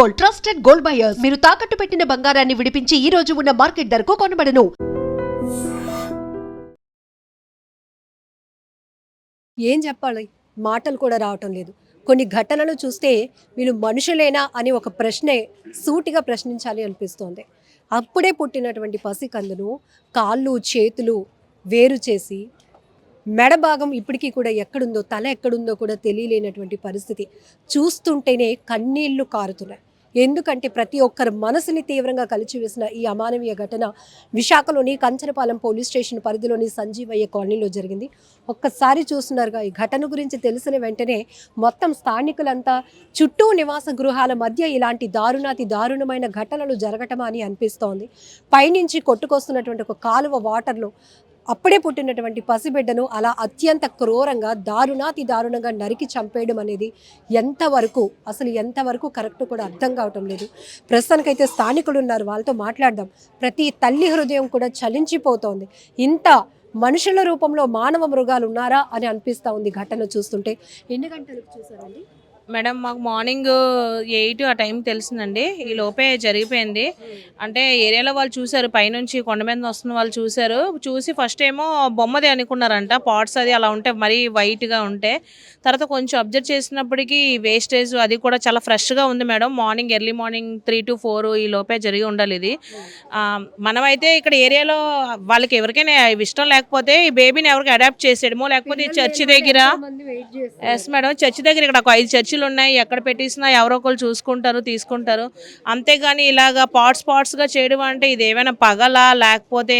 Gold trusted gold buyers. మీరు తాకట్టు పెట్టిన బంగారాన్ని విడిపించి ఈ రోజు ఉన్న మార్కెట్ ధరకు కొనబడను. ఏం చెప్పాలి? మాటలు కూడా రావటం లేదు. కొన్ని ఘటనలు చూస్తే వీళ్ళు మనుషులేనా అని ఒక ప్రశ్నే సూటిగా ప్రశ్నించాలి అనిపిస్తోంది. అప్పుడే పుట్టినటువంటి పసికందును కాళ్ళు చేతులు వేరు చేసి మెడ భాగం ఇప్పటికీ కూడా ఎక్కడుందో తల ఎక్కడుందో కూడా తెలియలేనటువంటి పరిస్థితి. చూస్తుంటేనే కన్నీళ్ళు కారుతున్నాయి. ఎందుకంటే ప్రతి ఒక్కరి మనసుని తీవ్రంగా కలిచివేసిన ఈ అమానవీయ ఘటన విశాఖలోని కంచరపాలెం పోలీస్ స్టేషన్ పరిధిలోని సంజీవయ్య కాలనీలో జరిగింది. ఒక్కసారి చూస్తున్నారుగా ఈ ఘటన గురించి తెలిసిన వెంటనే మొత్తం స్థానికులంతా చుట్టూ నివాస గృహాల మధ్య ఇలాంటి దారుణాతి దారుణమైన ఘటనలు జరగటమా అని అనిపిస్తోంది. పైనుంచి కొట్టుకొస్తున్నటువంటి ఒక కాలువ వాటర్లో అప్పుడే పుట్టినటువంటి పసిబిడ్డను అలా అత్యంత క్రూరంగా దారుణాతి దారుణంగా నరికి చంపేయడం అనేది ఎంతవరకు అసలు ఎంతవరకు కరెక్ట్ కూడా అర్థం కావటం లేదు. ప్రస్తుతానికైతే స్థానికులు ఉన్నారు వాళ్ళతో మాట్లాడదాం. ప్రతి తల్లి హృదయం కూడా చలించిపోతోంది. ఇంత మనుషుల రూపంలో మానవ మృగాలు ఉన్నారా అని అనిపిస్తూ ఉంది ఘటన చూస్తుంటే. ఎన్ని గంటలకు చూసారండి మేడం మాకు మార్నింగ్ ఎయిట్ ఆ టైం తెలిసిందండి. ఈ లోపే జరిగిపోయింది. అంటే ఏరియాలో వాళ్ళు చూశారు పైనుంచి కొండ మీద వస్తున్న వాళ్ళు చూశారు. చూసి ఫస్ట్ ఏమో బొమ్మది అనుకున్నారంట పాట్స్ అది అలా ఉంటే మరీ వైట్గా ఉంటే. తర్వాత కొంచెం అబ్జర్వ్ చేసినప్పటికీ వేస్టేజ్ అది కూడా చాలా ఫ్రెష్గా ఉంది madam. Morning early morning three to four ఈ లోపే జరిగి ఉండాలి ఇది. మనమైతే ఇక్కడ ఏరియాలో వాళ్ళకి ఎవరికైనా ఇష్టం లేకపోతే ఈ బేబీని ఎవరికి అడాప్ట్ చేసేయడమో లేకపోతే ఈ చర్చి దగ్గర ఎస్ మేడం చర్చి దగ్గర ఇక్కడ ఒక ఐదు చర్చిలు ఉన్నాయి ఎక్కడ పెట్టేసినా ఎవరో ఒకరు చూసుకుంటారు తీసుకుంటారు. అంతేగాని ఇలాగా పార్ట్స్ పార్ట్స్గా చేయడం అంటే ఇది ఏమైనా పగలా లేకపోతే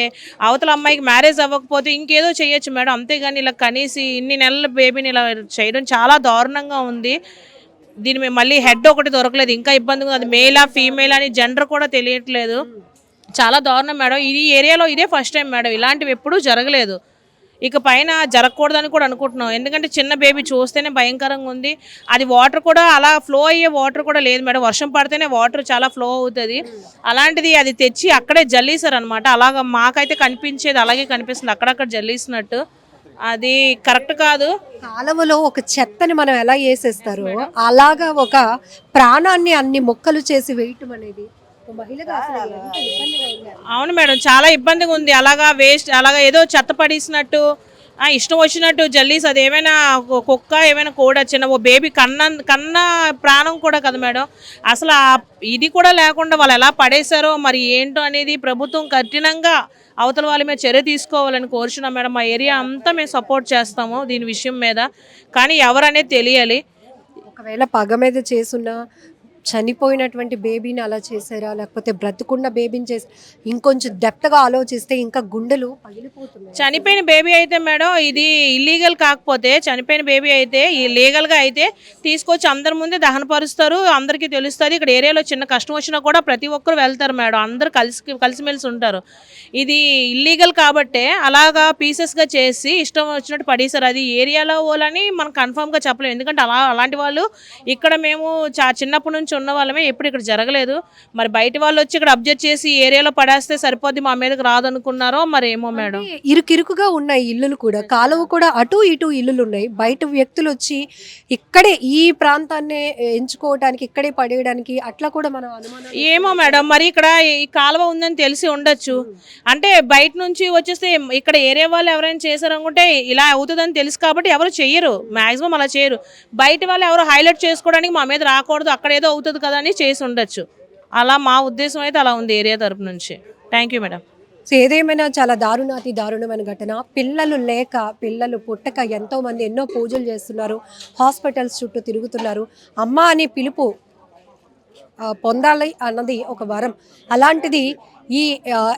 అవతల అమ్మాయికి మ్యారేజ్ అవ్వకపోతే ఇంకేదో చేయొచ్చు మేడం. అంతేగాని ఇలా కనీసి ఇన్ని నెలల బేబీని ఇలా చేయడం చాలా దారుణంగా ఉంది. దీని మేము మళ్ళీ హెడ్ ఒకటి దొరకలేదు. ఇంకా ఇబ్బందిగా అది మేలా ఫీమేల్ అని జెండర్ కూడా తెలియట్లేదు. చాలా దారుణం మేడం. ఈ ఏరియాలో ఇదే ఫస్ట్ టైం మేడం. ఇలాంటివి ఎప్పుడూ జరగలేదు. ఇక పైన జరగకూడదని కూడా అనుకుంటున్నాం. ఎందుకంటే చిన్న బేబీ చూస్తేనే భయంకరంగా ఉంది. అది వాటర్ కూడా అలా ఫ్లో అయ్యే వాటర్ కూడా లేదు మేడం. వర్షం పడితేనే వాటర్ చాలా ఫ్లో అవుతుంది. అలాంటిది అది తెచ్చి అక్కడే జల్లీసారు అనమాట అలాగ మాకైతే కనిపించేది అలాగే కనిపిస్తుంది. అక్కడక్కడ జల్లీసినట్టు. అది కరెక్ట్ కాదు. కాలువలో ఒక చెత్తని మనం ఎలా వేసేస్తారో? అలాగా ఒక ప్రాణాన్ని అన్ని మొక్కలు చేసి వేయటం అనేది అవును మేడం చాలా ఇబ్బందిగా ఉంది. అలాగా వేస్ట్ అలాగా ఏదో చెత్త పడేసినట్టు ఆ, ఇష్టం వచ్చినట్టు జల్లీస్ అది ఏమైనా కుక్క ఏమైనా కూడా చిన్న ఓ బేబీ కన్న కన్న ప్రాణం కూడా కదా మేడం. అసలు ఆ ఇది కూడా లేకుండా వాళ్ళు ఎలా పడేశారో మరి ఏంటో అనేది ప్రభుత్వం కఠినంగా అవతల వాళ్ళ మీద చర్య తీసుకోవాలని కోరుచున్నాం మేడం. మా ఏరియా అంతా మేము సపోర్ట్ చేస్తాము దీని విషయం మీద. కానీ ఎవరనేది తెలియాలి. ఒకవేళ పగ మీద చేసున్న చనిపోయినటువంటి బేబీని అలా చేసారా లేకపోతే బ్రతుకున్న బేబీని చేసి ఇంకొంచెం డెప్త్గా ఆలోచిస్తే ఇంకా గుండెలు పగిలిపోతున్నాయి. చనిపోయిన బేబీ అయితే మేడం ఇది ఇల్లీగల్ కాకపోతే చనిపోయిన బేబీ అయితే ఈ లీగల్గా అయితే తీసుకొచ్చి అందరి ముందే దహనపరుస్తారు అందరికీ తెలుస్తుంది. ఇక్కడ ఏరియాలో చిన్న కష్టం వచ్చినా కూడా ప్రతి ఒక్కరు వెళ్తారు మేడం. అందరు కలిసి కలిసిమెలిసి ఉంటారు. ఇది ఇల్లీగల్ కాబట్టే అలాగా పీసెస్గా చేసి ఇష్టం వచ్చినట్టు పడేశారు. అది ఏరియాలో వాళ్ళని మనం కన్ఫామ్గా చెప్పలేము ఎందుకంటే అలా అలాంటి వాళ్ళు ఇక్కడ మేము చా చిన్నప్పటి నుంచి ఉన్న వాళ్ళమే ఎప్పుడు ఇక్కడ జరగలేదు. మరి బయట వాళ్ళు వచ్చి ఇక్కడ అబ్జర్వ్ చేసి ఏరియాలో పడేస్తే సరిపోద్ది మా మీదకి రాదనుకున్నారో మరి ఏమో మేడం. ఇరుకిరుకుగా ఉన్నాయి ఇల్లులు కూడా. కాలువ కూడా అటు ఇటు ఇల్లులు ఉన్నాయి బయట వ్యక్తులు వచ్చి ఇక్కడే ఈ ప్రాంతాన్ని ఎంచుకోవడానికి ఇక్కడే పడేయడానికి అట్లా కూడా మనం అనుమానం ఏమో మేడం మరి ఇక్కడ ఈ కాలువ ఉందని తెలిసి ఉండొచ్చు. అంటే బయట నుంచి వచ్చేస్తే ఇక్కడ ఏరియా వాళ్ళు ఎవరైనా చేశారనుకుంటే ఇలా అవుతుందని తెలుసు కాబట్టి ఎవరు చెయ్యరు. మాక్సిమం అలా చేయరు. బయట వాళ్ళు ఎవరు హైలైట్ చేసుకోవడానికి మా మీద రాకూడదు. అక్కడ ఏదో అవుతుంది కదా అని చేసి ఉండొచ్చు. అలా మా ఉద్దేశం అయితే అలా ఉంది ఏరియా తరపు నుంచి. థ్యాంక్ యూ మేడం సో ఏదేమైనా చాలా దారుణాతి దారుణమైన ఘటన. పిల్లలు లేక పిల్లలు పుట్టక ఎంతో మంది ఎన్నో పూజలు చేస్తున్నారు. హాస్పిటల్స్ చుట్టూ తిరుగుతున్నారు. అమ్మ అనే పిలుపు పొందాలి అన్నది ఒక వరం. అలాంటిది ఈ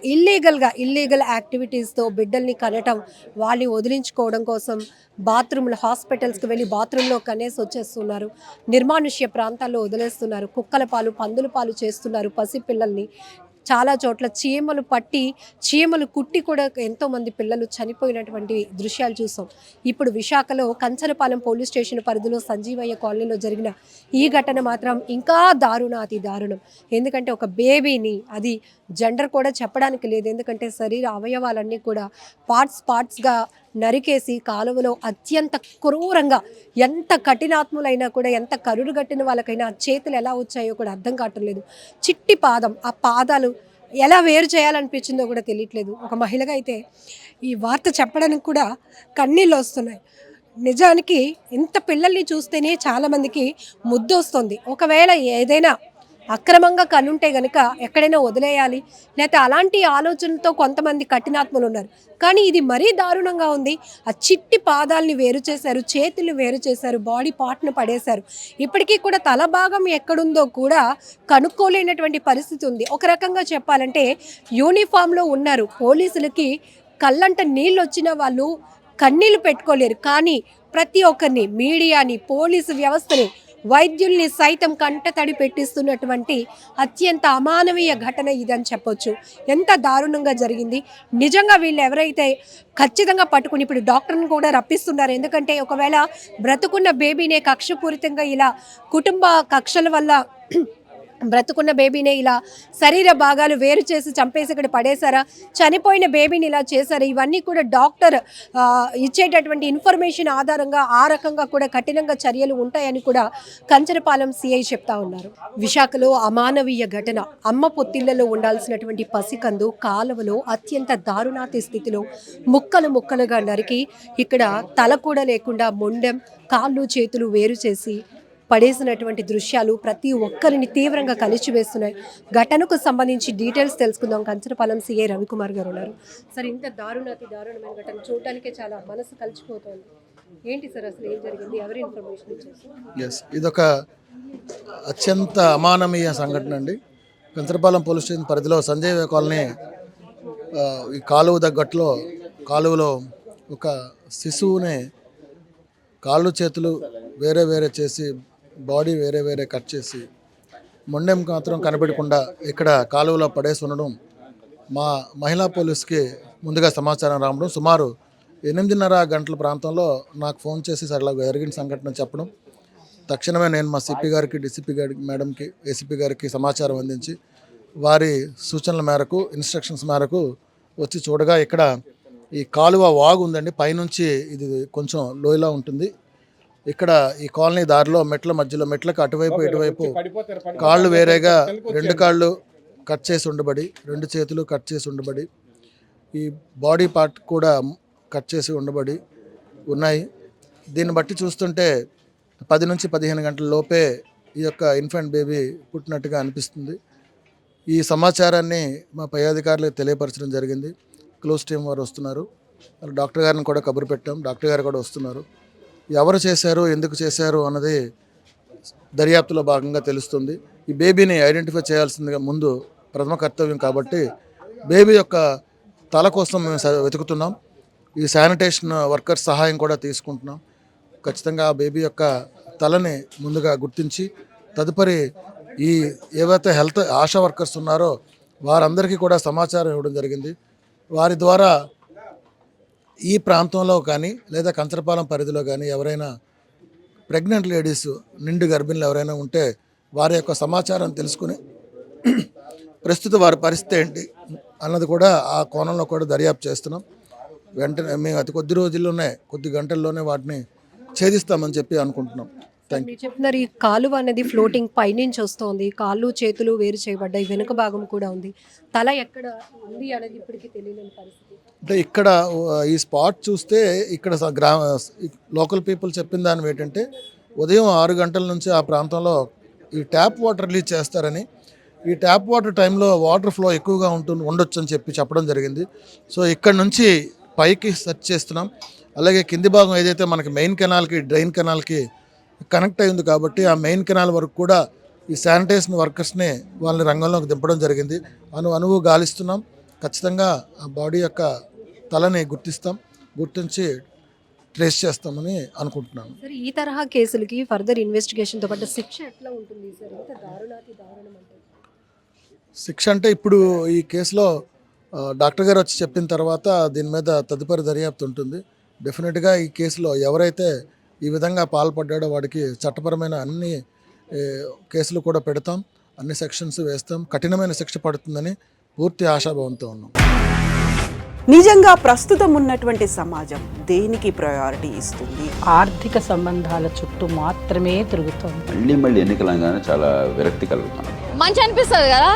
ఇల్లీగల్గా ఇల్లీగల్ యాక్టివిటీస్తో బిడ్డల్ని కనటం వాళ్ళని వదిలించుకోవడం కోసం బాత్రూమ్లు హాస్పిటల్స్కి వెళ్ళి బాత్రూంలో కనేసి వచ్చేస్తున్నారు. నిర్మానుష్య ప్రాంతాల్లో వదిలేస్తున్నారు. కుక్కల పాలు పందుల పాలు చేస్తున్నారు పసిపిల్లల్ని. చాలా చోట్ల చీమలు పట్టి చీమలు కుట్టి కూడా ఎంతోమంది పిల్లలు చనిపోయినటువంటి దృశ్యాలు చూసాం. ఇప్పుడు విశాఖలో కంచనపాలెం పోలీస్ స్టేషన్ పరిధిలో సంజీవయ్య కాలనీలో జరిగిన ఈ ఘటన మాత్రం ఇంకా దారుణ అతి దారుణం. ఎందుకంటే ఒక బేబీని అది జెండర్ కూడా చెప్పడానికి లేదు. ఎందుకంటే శరీర అవయవాలన్నీ కూడా పార్ట్స్ పార్ట్స్గా నరికేసి కాలువలో అత్యంత క్రూరంగా ఎంత కఠినాత్ములైనా కూడా ఎంత కరుడు కట్టిన వాళ్ళకైనా చేతులు ఎలా వచ్చాయో కూడా అర్థం కావటం లేదు. చిట్టి పాదం ఆ పాదాలు ఎలా వేరు చేయాలనిపించిందో కూడా తెలియట్లేదు. ఒక మహిళగా అయితే ఈ వార్త చెప్పడానికి కూడా కన్నీళ్ళు వస్తున్నాయి. నిజానికి ఇంత పిల్లల్ని చూస్తేనే చాలామందికి ముద్దు వస్తుంది ఒకవేళ ఏదైనా అక్రమంగా కనుంటే గనుక ఎక్కడైనా వదిలేయాలి. లేకపోతే అలాంటి ఆలోచనతో కొంతమంది కఠినాత్మలు ఉన్నారు. కానీ ఇది మరీ దారుణంగా ఉంది. ఆ చిట్టి పాదాలని వేరు చేశారు చేతులు వేరు చేశారు బాడీ పార్ట్ను పడేశారు. ఇప్పటికీ కూడా తల భాగం ఎక్కడుందో కూడా కనుక్కోలేనటువంటి పరిస్థితి ఉంది. ఒక రకంగా చెప్పాలంటే యూనిఫామ్లో ఉన్నారు. పోలీసులకి కళ్ళంట నీళ్ళు వచ్చిన వాళ్ళు కన్నీళ్ళు పెట్టుకోలేరు. కానీ ప్రతి ఒక్కరిని మీడియాని పోలీసు వ్యవస్థని వైద్యుల్ని సైతం కంటతడి పెట్టిస్తున్నటువంటి అత్యంత అమానవీయ ఘటన ఇదని చెప్పొచ్చు. ఎంత దారుణంగా జరిగింది. నిజంగా వీళ్ళు ఎవరైతే ఖచ్చితంగా పట్టుకుని ఇప్పుడు డాక్టర్ని కూడా రప్పిస్తున్నారు. ఎందుకంటే ఒకవేళ బ్రతుకున్న బేబీనే కక్షపూరితంగా ఇలా కుటుంబ కక్షల వల్ల బ్రతుకున్న బేబీనే ఇలా శరీర భాగాలు వేరు చేసి చంపేసి ఇక్కడ పడేశారా? చనిపోయిన బేబీని ఇలా చేశారా? ఇవన్నీ కూడా డాక్టర్ ఇచ్చేటటువంటి ఇన్ఫర్మేషన్ ఆధారంగా ఆ రకంగా కూడా కఠినంగా చర్యలు ఉంటాయని కూడా కంచరపాలెం సిఐ చెప్తా ఉన్నారు. విశాఖలో అమానవీయ ఘటన. అమ్మ పొత్తిళ్ళలో ఉండాల్సినటువంటి పసికందు కాలువలో అత్యంత దారుణాతి స్థితిలో ముక్కలు ముక్కలుగా నరికి ఇక్కడ తల కూడా లేకుండా మొండెం కాళ్ళు చేతులు వేరు చేసి పడేసినటువంటి దృశ్యాలు ప్రతి ఒక్కరిని తీవ్రంగా కలిచివేస్తున్నాయి. ఘటనకు సంబంధించి డీటెయిల్స్ తెలుసుకుందాం. కంచరపాలెం సిఐ రవికుమార్ గారు ఉన్నారు. సార్ ఇంత దారుణాతి దారుణమైన ఘటన చూడటానికే చాలా మనసు కలిసిపోతుంది ఏంటి సార్ అసలు ఏం జరిగింది? ఎవరి ఇన్ఫర్మేషన్ ఇచ్చారు? ఎస్ ఇదొక అత్యంత అమానవీయ సంఘటన అండి. కంచరపాలెం పోలీస్ స్టేషన్ పరిధిలో సంజయ్ కాలనీ ఈ కాలువ దగ్గట్లో కాలువలో ఒక శిశువుని కాళ్ళు చేతులు వేరే వేరే చేసి బాడీ వేరే వేరే కట్ చేసి మొండెం మాత్రం కనిపెట్టకుండా ఇక్కడ కాలువలో పడేసి ఉండడం మా మహిళా పోలీస్కి ముందుగా సమాచారం రావడం సుమారు ఎనిమిదిన్నర గంటల ప్రాంతంలో నాకు ఫోన్ చేసి సార్ ఇలా జరిగిన సంఘటన చెప్పడం. తక్షణమే నేను మా సిపి గారికి డిసిపి గారి మేడంకి ఏసీపీ గారికి సమాచారం అందించి వారి సూచనల మేరకు ఇన్స్ట్రక్షన్స్ మేరకు వచ్చి చూడగా ఇక్కడ ఈ కాలువ వాగు ఉందండి. పైనుంచి ఇది కొంచెం లోయలా ఉంటుంది. ఇక్కడ ఈ కాలనీ దారిలో మెట్ల మధ్యలో మెట్లకు అటువైపు ఇటువైపు కాళ్ళు వేరేగా రెండు కాళ్ళు కట్ చేసి ఉండబడి రెండు చేతులు కట్ చేసి ఉండబడి ఈ బాడీ పార్ట్ కూడా కట్ చేసి ఉండబడి ఉన్నాయి. దీన్ని బట్టి చూస్తుంటే పది నుంచి పదిహేను గంటల లోపే ఈ యొక్క ఇన్ఫెంట్ బేబీ పుట్టినట్టుగా అనిపిస్తుంది. ఈ సమాచారాన్ని మా పై అధికారులకు తెలియపరచడం జరిగింది. క్లోజ్ టీం వారు వస్తున్నారు. డాక్టర్ గారిని కూడా కబురు పెట్టాం. డాక్టర్ గారు కూడా వస్తున్నారు. ఎవరు చేశారు ఎందుకు చేశారు అన్నది దర్యాప్తులో భాగంగా తెలుస్తుంది. ఈ బేబీని ఐడెంటిఫై చేయాల్సిందిగా ముందు ప్రథమ కర్తవ్యం కాబట్టి బేబీ యొక్క తల కోసం మేము వెతుకుతున్నాం. ఈ శానిటేషన్ వర్కర్స్ సహాయం కూడా తీసుకుంటున్నాం. ఖచ్చితంగా ఆ బేబీ యొక్క తలని ముందుగా గుర్తించి తదుపరి ఈ ఏవైతే హెల్త్ ఆశా వర్కర్స్ ఉన్నారో వారందరికీ కూడా సమాచారం ఇవ్వడం జరిగింది. వారి ద్వారా ఈ ప్రాంతంలో కానీ లేదా కంచరపాలెం పరిధిలో కానీ ఎవరైనా ప్రెగ్నెంట్ లేడీస్ నిండు గర్భిణులు ఎవరైనా ఉంటే వారి యొక్క సమాచారం తెలుసుకుని ప్రస్తుత వారి పరిస్థితి ఏంటి అన్నది కూడా ఆ కోణంలో కూడా దర్యాప్తు చేస్తున్నాం. వెంటనే మేము అతి కొద్ది రోజుల్లోనే కొద్ది గంటల్లోనే వాటిని ఛేదిస్తామని చెప్పి అనుకుంటున్నాం. మీరు చెప్తున్నారు ఈ కాలువ అనేది ఫ్లోటింగ్ పైనుంచి వస్తోంది. కాళ్ళు చేతులు వేరు చేయబడ్డాయి వెనుక భాగం కూడా ఉంది. తల ఎక్కడ ఉంది అనేది ఇప్పటికీ తెలియలేని పరిస్థితి. అంటే ఇక్కడ ఈ స్పాట్ చూస్తే ఇక్కడ స- గ్రా లోకల్ పీపుల్ చెప్పిన దాని ఏంటంటే ఉదయం ఆరు గంటల నుంచి ఆ ప్రాంతంలో ఈ ట్యాప్ వాటర్ రిలీజ్ చేస్తారని. ఈ ట్యాప్ వాటర్ టైంలో వాటర్ ఫ్లో ఎక్కువగా ఉంటుంది ఉండొచ్చు అని చెప్పి చెప్పడం జరిగింది. సో ఇక్కడ నుంచి పైకి సెర్చ్ చేస్తున్నాం. అలాగే కింది భాగం ఏదైతే మనకి మెయిన్ కెనాల్కి డ్రైన్ కెనాల్కి కనెక్ట్ అయింది కాబట్టి ఆ మెయిన్ కెనాల్ వరకు కూడా ఈ శానిటేషన్ వర్కర్స్ని వాళ్ళని రంగంలోకి దింపడం జరిగింది. అను అనువు గాలిస్తున్నాం. ఖచ్చితంగా ఆ బాడీ యొక్క తలని గుర్తిస్తాం. గుర్తించి ట్రేస్ చేస్తామని అనుకుంటున్నాను సార్ ఈ తరహా కేసులకి ఫర్దర్ ఇన్వెస్టిగేషన్తో పాటు శిక్ష ఎట్లా ఉంటుంది సార్? ఇంత దారుణాతి దారుణం అంటే? శిక్ష అంటే ఇప్పుడు ఈ కేసులో డాక్టర్ గారు వచ్చి చెప్పిన తర్వాత దీని మీద తదుపరి దర్యాప్తు ఉంటుంది. డెఫినెట్గా ఈ కేసులో ఎవరైతే ఈ విధంగా పాల్పడ్డాడో వాడికి చట్టపరమైన అన్ని కేసులు కూడా పెడతాం అన్ని సెక్షన్స్ వేస్తాం కఠినమైన శిక్ష పడుతుందని పూర్తి ఆశాభావంతో ఉన్నాం. నిజంగా ప్రస్తుతం ఉన్నటువంటి సమాజం దేనికి ప్రయారిటీ ఇస్తుంది? ఆర్థిక సంబంధాల చుట్టూ మాత్రమే తిరుగుతోంది. మళ్ళీ మళ్ళీ ఎన్నికలంగానే చాలా విరక్తి కలుగుతున్నాం మంచి అనిపిస్తుంది కదా?